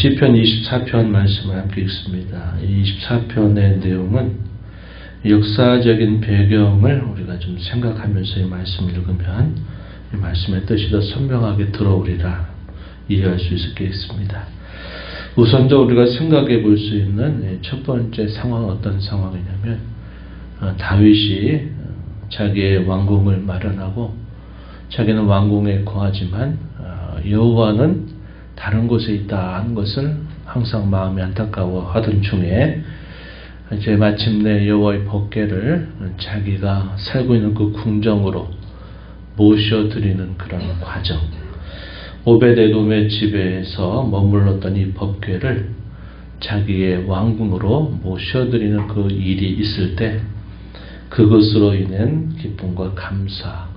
시편 24편 말씀을 함께 읽습니다. 이 24편의 내용은 역사적인 배경을 우리가 좀 생각하면서 이 말씀을 읽으면 이 말씀의 뜻이 더 선명하게 들어오리라 이해할 수 있겠습니다. 우선적으로 우리가 생각해 볼 수 있는 첫 번째 상황은 어떤 상황이냐면 어, 다윗이 어, 자기의 왕궁을 마련하고 자기는 왕궁에 거하지만 어, 여호와는 다른 곳에 있다 하는 것을 항상 마음이 안타까워 하던 중에 이제 마침내 여호와의 법궤를 자기가 살고 있는 그 궁정으로 모셔드리는 그런 과정. 오베데돔의 집에서 머물렀던 이 법궤를 자기의 왕궁으로 모셔드리는 그 일이 있을 때 그것으로 인한 기쁨과 감사, 어,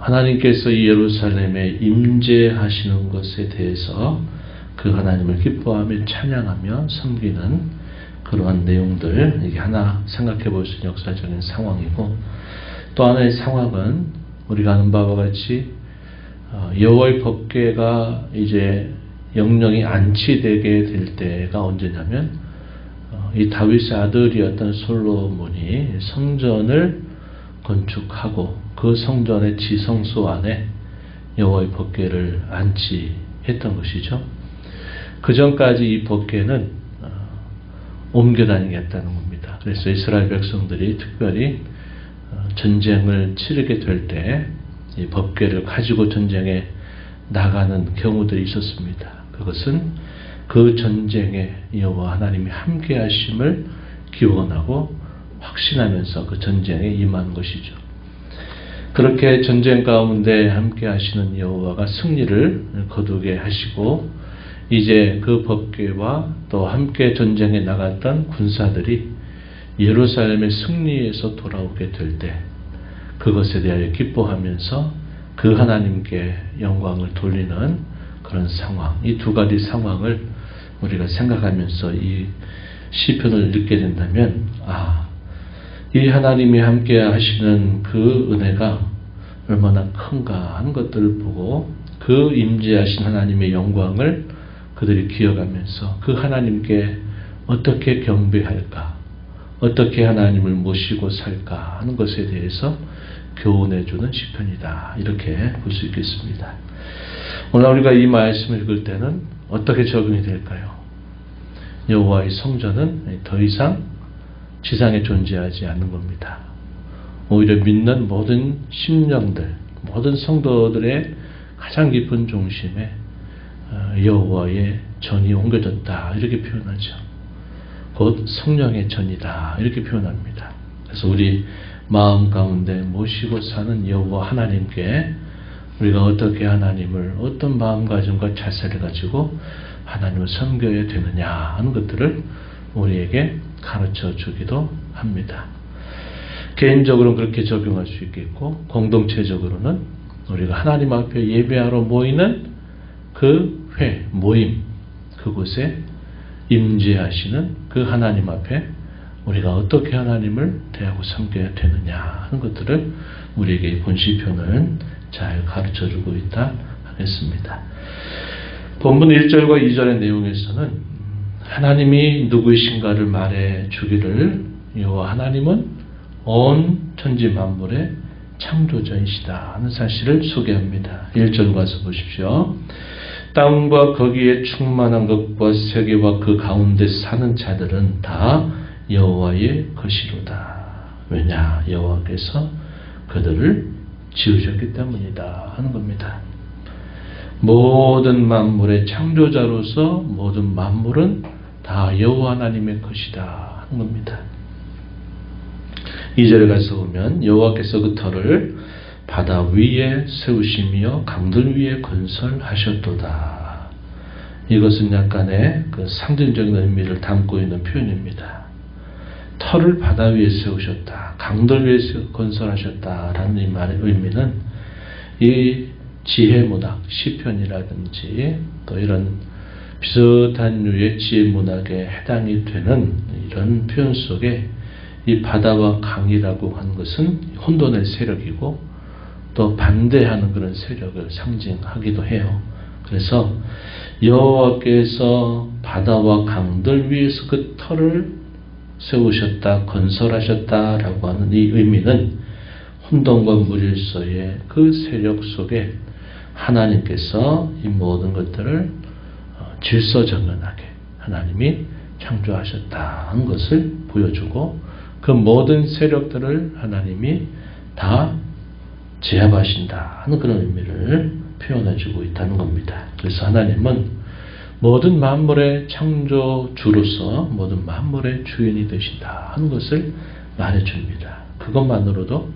하나님께서 이 예루살렘에 임재하시는 것에 대해서 그 하나님을 기뻐하며 찬양하며 섬기는 그러한 내용들 이게 하나 생각해 볼 수 있는 역사적인 상황이고 또 하나의 상황은 우리가 아는 바와 같이 어, 여호와의 법궤가 이제 영영이 안치되게 될 때가 언제냐면 어, 이 다윗의 아들이었던 솔로몬이 성전을 건축하고 그 성전의 지성소 안에 여호와의 법궤를 안치했던 것이죠. 그 전까지 이 법궤는 어, 옮겨 다니겠다는 겁니다. 그래서 이스라엘 백성들이 특별히 전쟁을 치르게 될 때 이 법궤를 가지고 전쟁에 나가는 경우들이 있었습니다. 그것은 그 전쟁에 여호와 하나님이 함께 하심을 기원하고 확신하면서 그 전쟁에 임하는 것이죠. 그렇게 전쟁 가운데 함께 하시는 여호와가 승리를 거두게 하시고 이제 그 법궤와 또 함께 전쟁에 나갔던 군사들이 예루살렘의 승리에서 돌아오게 될 때 그것에 대하여 기뻐하면서 그 하나님께 영광을 돌리는 그런 상황, 이 두 가지 상황을 우리가 생각하면서 이 시편을 읽게 된다면 아, 이 하나님이 함께 하시는 그 은혜가 얼마나 큰가 하는 것들을 보고 그 임재하신 하나님의 영광을 그들이 기억하면서 그 하나님께 어떻게 경배할까, 어떻게 하나님을 모시고 살까 하는 것에 대해서 교훈해주는 시편이다. 이렇게 볼 수 있겠습니다. 오늘 우리가 이 말씀을 읽을 때는 어떻게 적용이 될까요? 여호와의 성전은 더 이상 지상에 존재하지 않는 겁니다. 오히려 믿는 모든 심령들, 모든 성도들의 가장 깊은 중심에 어, 여호와의 전이 옮겨졌다 이렇게 표현하죠. 곧 성령의 전이다 이렇게 표현합니다. 그래서 우리 마음 가운데 모시고 사는 여호와 하나님께 우리가 어떻게 하나님을 어떤 마음가짐과 자세를 가지고 하나님을 섬겨야 되느냐 하는 것들을 우리에게 가르쳐 주기도 합니다. 개인적으로는 그렇게 적용할 수 있겠고 공동체적으로는 우리가 하나님 앞에 예배하러 모이는 그 회, 모임 그곳에 임재하시는 그 하나님 앞에 우리가 어떻게 하나님을 대하고 섬겨야 되느냐 하는 것들을 우리에게 본 시편은 잘 가르쳐 주고 있다 하겠습니다. 본문 1절과 2절의 내용에서는 하나님이 누구이신가를 말해 주기를 여호와 하나님은 온 천지 만물의 창조자이시다 하는 사실을 소개합니다. 1절 가서 보십시오. 땅과 거기에 충만한 것과 세계와 그 가운데 사는 자들은 다 여호와의 것이로다. 왜냐? 여호와께서 그들을 지으셨기 때문이다 하는 겁니다. 모든 만물의 창조자로서 모든 만물은 다 여호와 하나님의 것이다 하는 겁니다. 2절에 가서 보면 여호와께서 그 터를 바다 위에 세우시며 강들 위에 건설하셨도다. 이것은 약간의 그 상징적인 의미를 담고 있는 표현입니다. 터를 바다 위에 세우셨다. 강들 위에 건설하셨다라는 이 말의 의미는 이 지혜 문학, 시편이라든지 또 이런 비슷한 류의 지혜 문학에 해당이 되는 이런 표현 속에 이 바다와 강이라고 하는 것은 혼돈의 세력이고 또 반대하는 그런 세력을 상징하기도 해요. 그래서 여호와께서 바다와 강들 위에서 그 터를 세우셨다, 건설하셨다라고 하는 이 의미는 혼돈과 무질서의 그 세력 속에 하나님께서 이 모든 것들을 어, 질서정연하게 하나님이 창조하셨다는 것을 보여주고 그 모든 세력들을 하나님이 다 제압하신다 하는 그런 의미를 표현해주고 있다는 겁니다. 그래서 하나님은 모든 만물의 창조주로서 모든 만물의 주인이 되신다 하는 것을 말해줍니다. 그것만으로도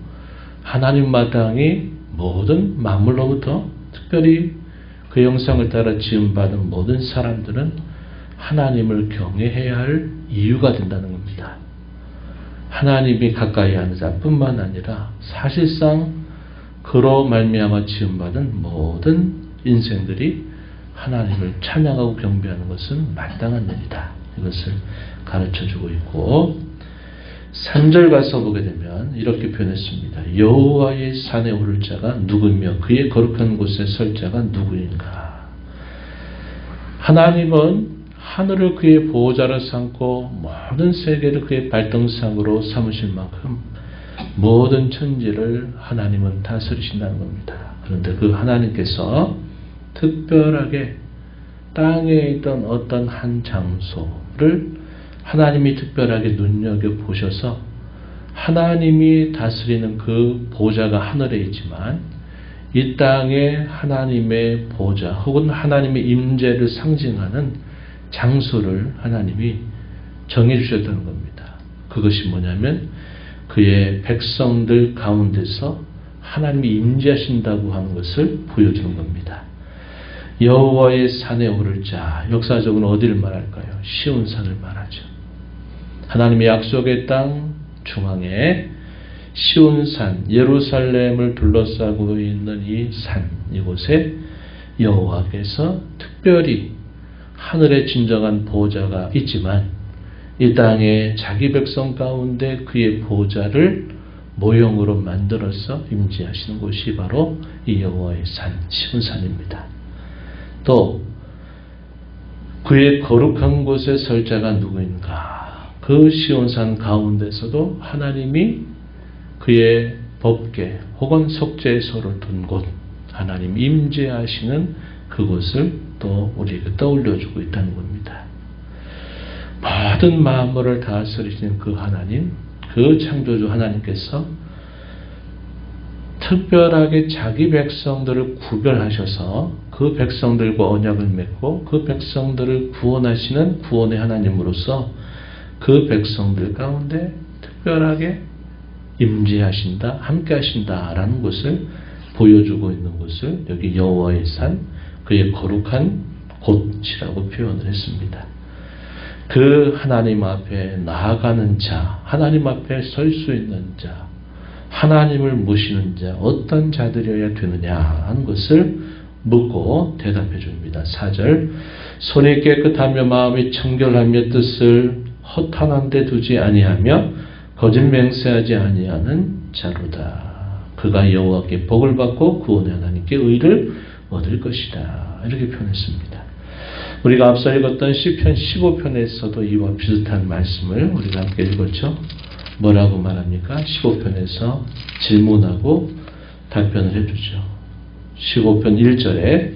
하나님 마땅히 모든 만물로부터 특별히 그 영상을 따라 지음받은 모든 사람들은 하나님을 경외해야 할 이유가 된다는 겁니다. 하나님이 가까이 하는 자뿐만 아니라 사실상 그로 말미암아 지음받은 모든 인생들이 하나님을 찬양하고 경배하는 것은 마땅한 일이다. 이것을 가르쳐 주고 있고 3절 가서 보게 되면 이렇게 표현했습니다. 여호와의 산에 오를 자가 누구며 그의 거룩한 곳에 설 자가 누구인가? 하나님은 하늘을 그의 보호자로 삼고 모든 세계를 그의 발등상으로 삼으실 만큼 모든 천지를 하나님은 다스리신다는 겁니다. 그런데 그 하나님께서 특별하게 땅에 있던 어떤 한 장소를 하나님이 특별하게 눈여겨 보셔서 하나님이 다스리는 그 보좌가 하늘에 있지만 이 땅에 하나님의 보좌 혹은 하나님의 임재를 상징하는 장소를 하나님이 정해 주셨다는 겁니다. 그것이 뭐냐면 그의 백성들 가운데서 하나님이 임재하신다고 하는 것을 보여주는 겁니다. 여호와의 산에 오를 자 역사적으로 어디를 말할까요? 시온 산을 말하죠. 하나님의 약속의 땅 중앙에 시온 산 예루살렘을 둘러싸고 있는 이 산 이곳에 여호와께서 특별히 하늘의 진정한 보호자가 있지만 이 땅에 자기 백성 가운데 그의 보호자를 모형으로 만들어서 임재하시는 곳이 바로 이 여호와의 산 시온산입니다. 또 그의 거룩한 곳에 설 자가 누구인가? 그 시온산 가운데서도 하나님이 그의 법계 혹은 속죄소를 둔 곳, 하나님 임재하시는 그곳을 또 우리에게 떠올려주고 있다는 겁니다. 모든 만물을 다스리시는 그 하나님, 그 창조주 하나님께서 특별하게 자기 백성들을 구별하셔서 그 백성들과 언약을 맺고 그 백성들을 구원하시는 구원의 하나님으로서 그 백성들 가운데 특별하게 임재하신다, 함께 하신다라는 것을 보여주고 있는 것을 여기 여호와의 산, 그의 거룩한 곳이라고 표현을 했습니다. 그 하나님 앞에 나아가는 자, 하나님 앞에 설 수 있는 자, 하나님을 모시는 자, 어떤 자들이어야 되느냐 하는 것을 묻고 대답해 줍니다. 4절 손이 깨끗하며 마음이 청결하며 뜻을 허탄한 데 두지 아니하며 거짓 맹세하지 아니하는 자로다. 그가 여호와께 복을 받고 구원의 하나님께 의를 얻을 것이다. 이렇게 표현했습니다. 우리가 앞서 읽었던 시편 15편에서도 이와 비슷한 말씀을 우리가 함께 읽었죠. 뭐라고 말합니까? 15편에서 질문하고 답변을 해주죠. 15편 1절에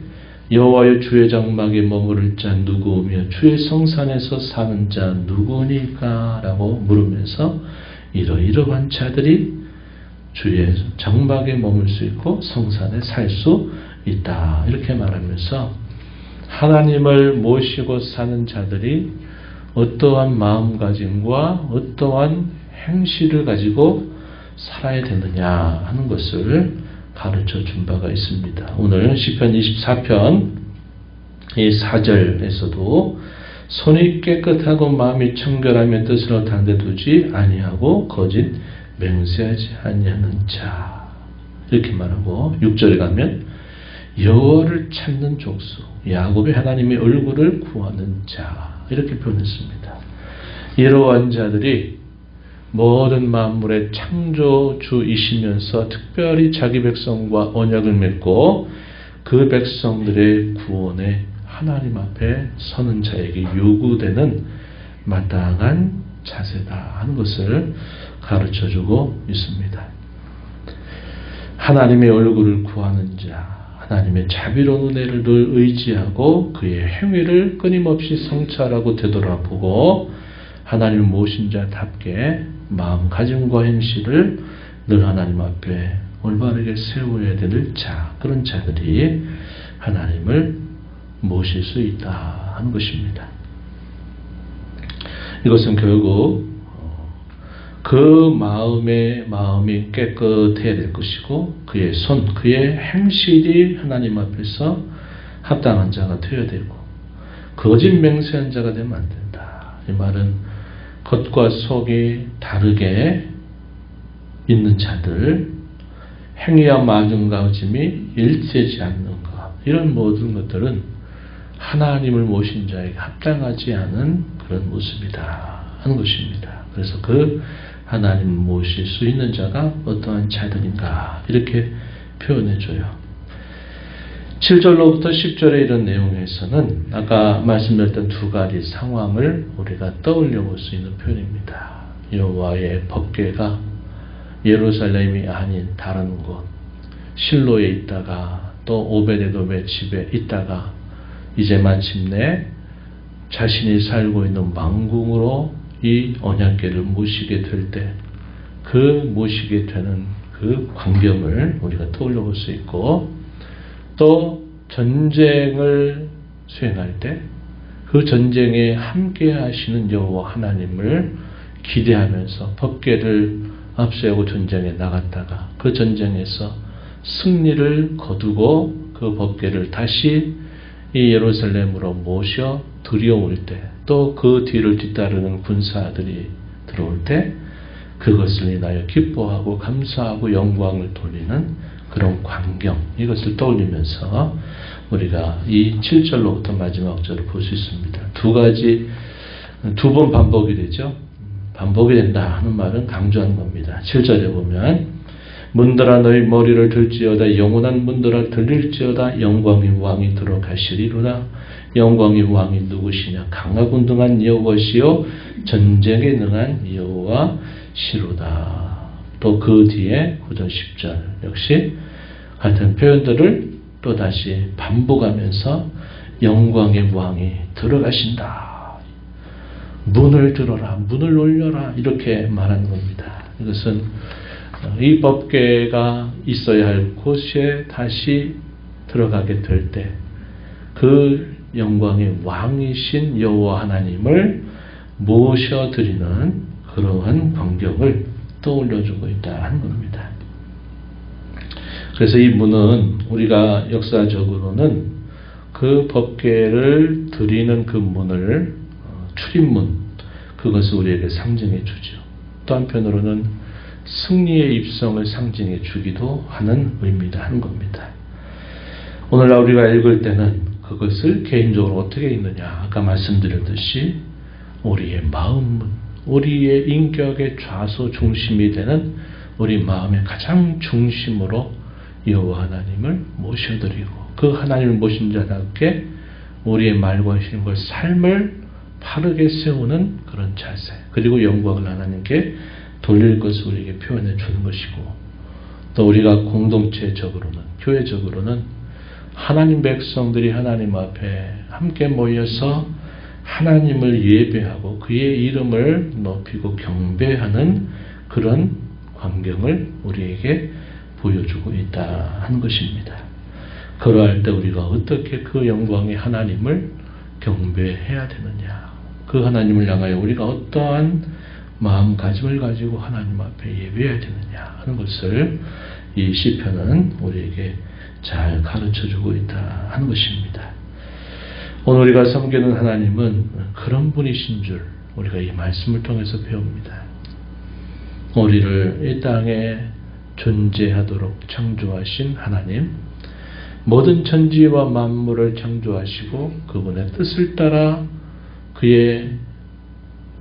여호와의 주의 장막에 머무를 자 누구며 주의 성산에서 사는 자 누구니까? 라고 물으면서 이러이러한 자들이 주의 장막에 머물 수 있고 성산에 살 수 있다. 이렇게 말하면서 하나님을 모시고 사는 자들이 어떠한 마음가짐과 어떠한 행실을 가지고 살아야 되느냐 하는 것을 가르쳐 준 바가 있습니다. 오늘 시편 24편 이 4절에서도 손이 깨끗하고 마음이 청결하며 뜻으로 단데 두지 아니하고 거짓 맹세하지 아니하는 자 이렇게 말하고 6절에 가면 여호와를 찾는 족수 야곱의 하나님의 얼굴을 구하는 자 이렇게 표현했습니다. 이러한 자들이 모든 만물의 창조주이시면서 특별히 자기 백성과 언약을 맺고 그 백성들의 구원에 하나님 앞에 서는 자에게 요구되는 마땅한 자세다 하는 것을 가르쳐 주고 있습니다. 하나님의 얼굴을 구하는 자, 하나님의 자비로운 은혜를 늘 의지하고 그의 행위를 끊임없이 성찰하고 되돌아보고 하나님을 모신 자답게 마음가짐과 행실을 늘 하나님 앞에 올바르게 세워야 될 자, 그런 자들이 하나님을 모실 수 있다 하는 것입니다. 이것은 결국 그 마음의 마음이 깨끗해야 될 것이고 그의 손, 그의 행실이 하나님 앞에서 합당한 자가 되어야 되고 거짓 맹세한 자가 되면 안 된다. 이 말은 겉과 속이 다르게 있는 자들, 행위와 마음가짐이 일치하지 않는 것, 이런 모든 것들은 하나님을 모신 자에게 합당하지 않은 그런 모습이다 하는 것입니다. 그래서 그 하나님을 모실 수 있는 자가 어떠한 자들인가 이렇게 표현해줘요. 7절로부터 10절의 이런 내용에서는 아까 말씀드렸던 두 가지 상황을 우리가 떠올려 볼 수 있는 표현입니다. 여호와의 법궤가 예루살렘이 아닌 다른 곳 실로에 있다가 또 오베데돔의 집에 있다가 이제 마침내 자신이 살고 있는 왕궁으로 이 언약궤를 모시게 될 때 그 모시게 되는 그 광경을 우리가 떠올려 볼 수 있고 또 전쟁을 수행할 때 그 전쟁에 함께 하시는 여호와 하나님을 기대하면서 법궤를 앞세우고 전쟁에 나갔다가 그 전쟁에서 승리를 거두고 그 법궤를 다시 이 예루살렘으로 모셔 들여올 때 또 그 뒤를 뒤따르는 군사들이 들어올 때 그것을 인하여 기뻐하고 감사하고 영광을 돌리는 그런 광경 이것을 떠올리면서 우리가 이 7절로부터 마지막 절을 볼 수 있습니다. 두 가지 두 번 반복이 되죠. 반복이 된다 하는 말은 강조한 겁니다. 7절에 보면 문들아 너희 머리를 들지어다 영원한 문들아 들릴지어다 영광의 왕이 들어가시리로다 영광의 왕이 누구시냐 강하고 능한 여호와시요 전쟁에 능한 여호와시로다 또 그 뒤에 9절 10절. 역시 같은 표현들을 또 다시 반복하면서 영광의 왕이 들어가신다. 문을 들어라 문을 올려라 이렇게 말하는 겁니다. 이것은 이 법궤가 있어야 할 곳에 다시 들어가게 될 때 그 영광의 왕이신 여호와 하나님을 모셔드리는 그러한 광경을 떠올려주고 있다 하는 겁니다. 그래서 이 문은 우리가 역사적으로는 그 법궤를 드리는 그 문을 출입문 그것을 우리에게 상징해 주죠. 또 한편으로는 승리의 입성을 상징해 주기도 하는 의미다 하는 겁니다. 오늘날 우리가 읽을 때는 그것을 개인적으로 어떻게 읽느냐 아까 말씀드렸듯이 우리의 마음, 우리의 인격의 좌소 중심이 되는 우리 마음의 가장 중심으로 여호와 하나님을 모셔드리고 그 하나님을 모신 자답게 우리의 말과 행실과 삶을 바르게 세우는 그런 자세 그리고 영광을 하나님께 돌릴 것을 우리에게 표현해 주는 것이고 또 우리가 공동체적으로는 교회적으로는 하나님 백성들이 하나님 앞에 함께 모여서 하나님을 예배하고 그의 이름을 높이고 경배하는 그런 광경을 우리에게 보여주고 있다 하는 것입니다. 그러할 때 우리가 어떻게 그 영광의 하나님을 경배해야 되느냐. 그 하나님을 향하여 우리가 어떠한 마음가짐을 가지고 하나님 앞에 예배해야 되느냐 하는 것을 이 시편은 우리에게 잘 가르쳐 주고 있다 하는 것입니다. 오늘 우리가 섬기는 하나님은 그런 분이신 줄 우리가 이 말씀을 통해서 배웁니다. 우리를 이 땅에 존재하도록 창조하신 하나님, 모든 천지와 만물을 창조하시고 그분의 뜻을 따라 그의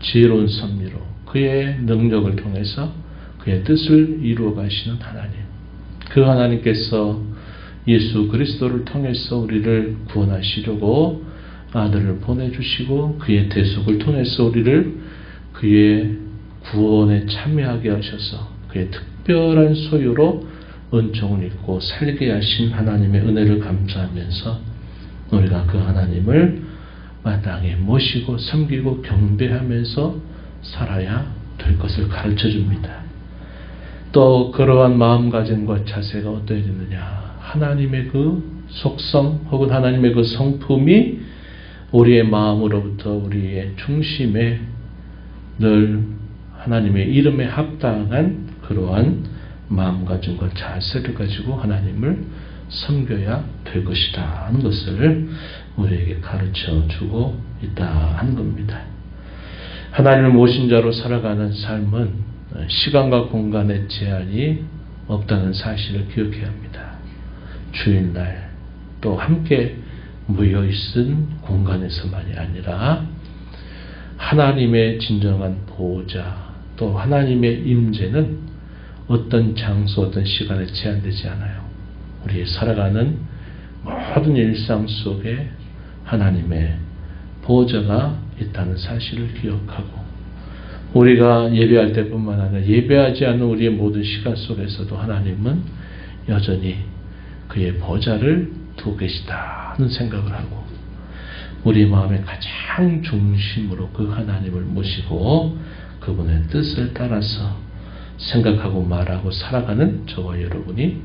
지혜로운 섭리로 그의 능력을 통해서 그의 뜻을 이루어 가시는 하나님. 그 하나님께서 예수 그리스도를 통해서 우리를 구원하시려고 아들을 보내주시고 그의 대속을 통해서 우리를 그의 구원에 참여하게 하셔서 그의 특별한 소유로 은총을 입고 살게 하신 하나님의 은혜를 감사하면서 우리가 그 하나님을 마땅히 모시고 섬기고 경배하면서 살아야 될 것을 가르쳐 줍니다. 또 그러한 마음가짐과 자세가 어떠해야 되느냐. 하나님의 그 속성 혹은 하나님의 그 성품이 우리의 마음으로부터 우리의 중심에 늘 하나님의 이름에 합당한 그러한 마음가짐과 자세를 가지고 하나님을 섬겨야 될 것이다 하는 것을 우리에게 가르쳐 주고 있다 하는 겁니다. 하나님을 모신 자로 살아가는 삶은 시간과 공간의 제한이 없다는 사실을 기억해야 합니다. 주일날 또 함께 모여 있은 공간에서만이 아니라 하나님의 진정한 보호자 또 하나님의 임재는 어떤 장소 어떤 시간에 제한되지 않아요. 우리의 살아가는 모든 일상 속에 하나님의 보호자가 있다는 사실을 기억하고 우리가 예배할 때뿐만 아니라 예배하지 않는 우리의 모든 시간 속에서도 하나님은 여전히 그의 보좌를 두고 계시다 하는 생각을 하고 우리 마음의 가장 중심으로 그 하나님을 모시고 그분의 뜻을 따라서 생각하고 말하고 살아가는 저와 여러분이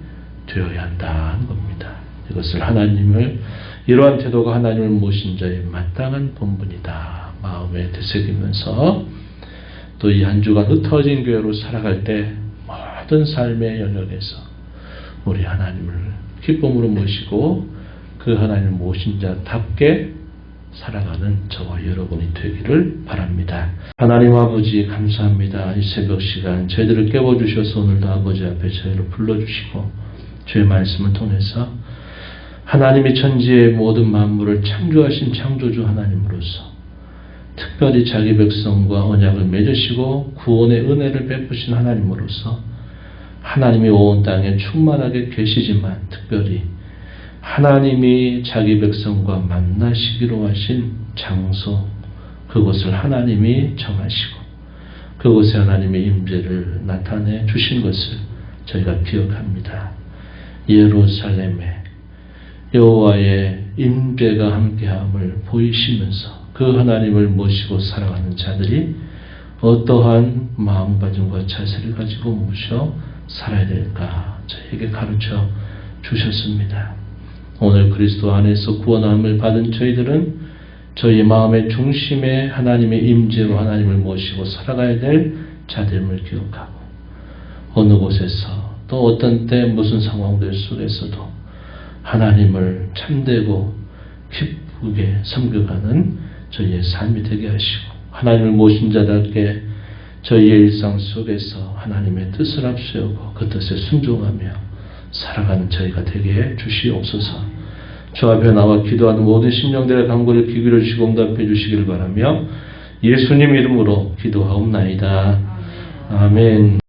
되어야 한다는 겁니다. 이것을 하나님을 이러한 태도가 하나님을 모신 자의 마땅한 본분이다. 마음에 되새기면서 또 이 한 주간 흩어진 교회로 살아갈 때 모든 삶의 영역에서 우리 하나님을 기쁨으로 모시고 그 하나님을 모신 자답게 살아가는 저와 여러분이 되기를 바랍니다. 하나님 아버지 감사합니다. 이 새벽 시간 저희들을 깨워주셔서 오늘도 아버지 앞에 저희를 불러주시고 주의 말씀을 통해서 하나님이 천지의 모든 만물을 창조하신 창조주 하나님으로서 특별히 자기 백성과 언약을 맺으시고 구원의 은혜를 베푸신 하나님으로서 하나님이 온 땅에 충만하게 계시지만 특별히 하나님이 자기 백성과 만나시기로 하신 장소 그곳을 하나님이 정하시고 그곳에 하나님의 임재를 나타내 주신 것을 저희가 기억합니다. 예루살렘에 여호와의 임재가 함께함을 보이시면서 그 하나님을 모시고 살아가는 자들이 어떠한 마음가짐과 자세를 가지고 모셔 살아야 될까 저에게 가르쳐 주셨습니다. 오늘 그리스도 안에서 구원함을 받은 저희들은 저희 마음의 중심에 하나님의 임재로 하나님을 모시고 살아가야 될 자들임을 기억하고 어느 곳에서 또 어떤 때 무슨 상황들 속에서도 하나님을 참되고 기쁘게 섬겨가는 저희의 삶이 되게 하시고 하나님을 모신 자답게 저희의 일상 속에서 하나님의 뜻을 앞세우고 그 뜻에 순종하며 살아가는 저희가 되게 해 주시옵소서. 주 앞에 나와 기도하는 모든 심령들의 간구를 귀 기울여 주시고 응답해 주시기를 바라며 예수님 이름으로 기도하옵나이다. 아멘.